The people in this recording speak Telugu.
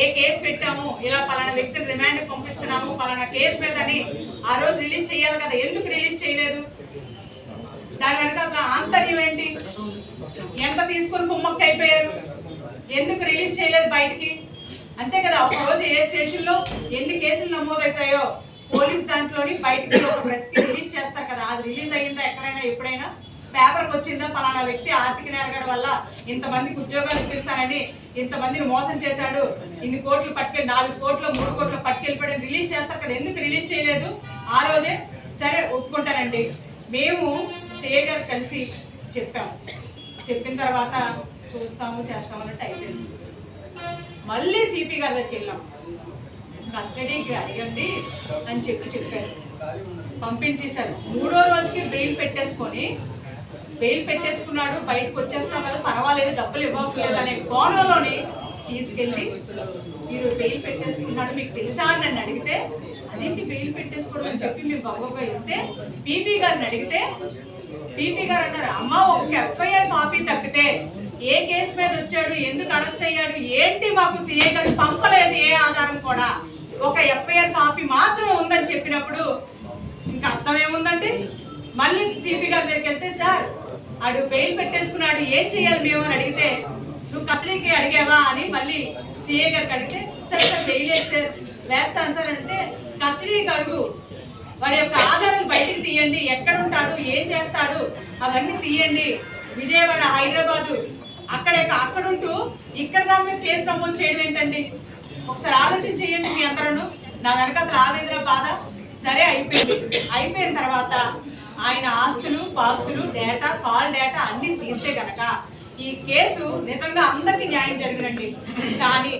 ఏ కేసు పెట్టాము ఇలా పలానా వ్యక్తిని రిమాండ్ పంపిస్తున్నాము పలానా కేసు మీదని ఆ రోజు రిలీజ్ చేయాలి కదా ఎందుకు రిలీజ్ చేయలేదు? దాని వెనక ఆంతర్యం ఏంటి? ఎంత తీసుకుని కుమ్మక్క అయిపోయారు? ఎందుకు రిలీజ్ చేయలేదు బయటికి? అంతే కదా ఒక రోజు ఏ స్టేషన్లో ఎన్ని కేసులు నమోదవుతాయో పోలీస్ దాంట్లోని బయటికి ఒక ప్రెస్కి రిలీజ్ చేస్తారు కదా. అది రిలీజ్ అయ్యిందా ఎక్కడైనా ఎప్పుడైనా? పేపర్కి వచ్చిందా పలానా వ్యక్తి ఆర్థిక నేరగడ వల్ల ఇంతమందికి ఉద్యోగాలు ఇప్పిస్తానని ఇంతమందిని మోసం చేశాడు. ఇన్ని కోట్లు పట్టుకెళ్ళి నాలుగు కోట్లు మూడు కోట్లు పట్టుకెళ్ళిపోయి రిలీజ్ చేస్తారు కదా ఎందుకు రిలీజ్ చేయలేదు? ఆ రోజే? సరే ఒప్పుకుంటానండి. మేము సిఏ గారు కలిసి చెప్పాము చెప్పిన తర్వాత చూస్తాము చేస్తాము అన్నట్టు అయిపోయింది. మళ్ళీ సిపి గారి దగ్గరికి వెళ్ళాం. కస్టడీకి అడగండి అని చెప్పి చెప్పారు. పంపించేశారు. మూడో రోజుకి బెయిల్ పెట్టేసుకొని బెయిల్ పెట్టేసుకున్నాడు బయటకు వచ్చేస్తాం కదా పర్వాలేదు డబ్బులు ఇవ్వవలసిన లేదు అనే కోణంలోని తీసుకెళ్ళి మీరు బెయిల్ పెట్టేసుకున్నాడు. మీకు తెలుసా అని నన్ను అడిగితే అదేంటి బెయిల్ పెట్టేసుకోవడం అని చెప్పి మేము బాబోగా వెళ్తే పీపీ గారిని అడిగితే పీపీ గారు అన్నారు అమ్మ ఒక ఎఫ్ఐఆర్ కాపీ తప్పితే ఏ కేసు మీద వచ్చాడు ఎందుకు అరెస్ట్ అయ్యాడు ఏంటి మాకు సిఐ గారు పంపలేదు ఏ ఆధారం కూడా? ఒక ఎఫ్ఐఆర్ కాపీ మాత్రం ఉందని చెప్పినప్పుడు ఇంకా అర్థం ఏముందండి? మళ్ళీ సిపి గారి దగ్గరికి వెళ్తే సార్ ఆడు బెయిల్ పెట్టేసుకున్నాడు ఏం చేయాలి మేము అని అడిగితే నువ్వు కస్టడీకి అడిగావా? అని మళ్ళీ సిఏ గారికి అడిగితే సరే సార్ బెయిల్ వేస్తారు సార్ వేస్తాను సార్ అంటే కస్టడీకి అడుగు. వాడి యొక్క ఆధారాలు బయటికి తీయండి. ఎక్కడ ఉంటాడు? ఏం చేస్తాడు? అవన్నీ తీయండి. విజయవాడ హైదరాబాదు అక్కడ అక్కడుంటూ ఇక్కడ దాని మీద కేసు నమోదు చేయడం ఏంటండి? ఒకసారి ఆలోచన చేయండి మీ అందరూ నా వెనక రాలేదురా బాధ. సరే అయిపోయింది. అయిపోయిన తర్వాత ఆయన ఆస్తులు పాస్తులు డేటా కాల్ డేటా అన్ని తీస్తే గనక ఈ కేసు నిజంగా అందరికీ న్యాయం జరిగినండి కానీ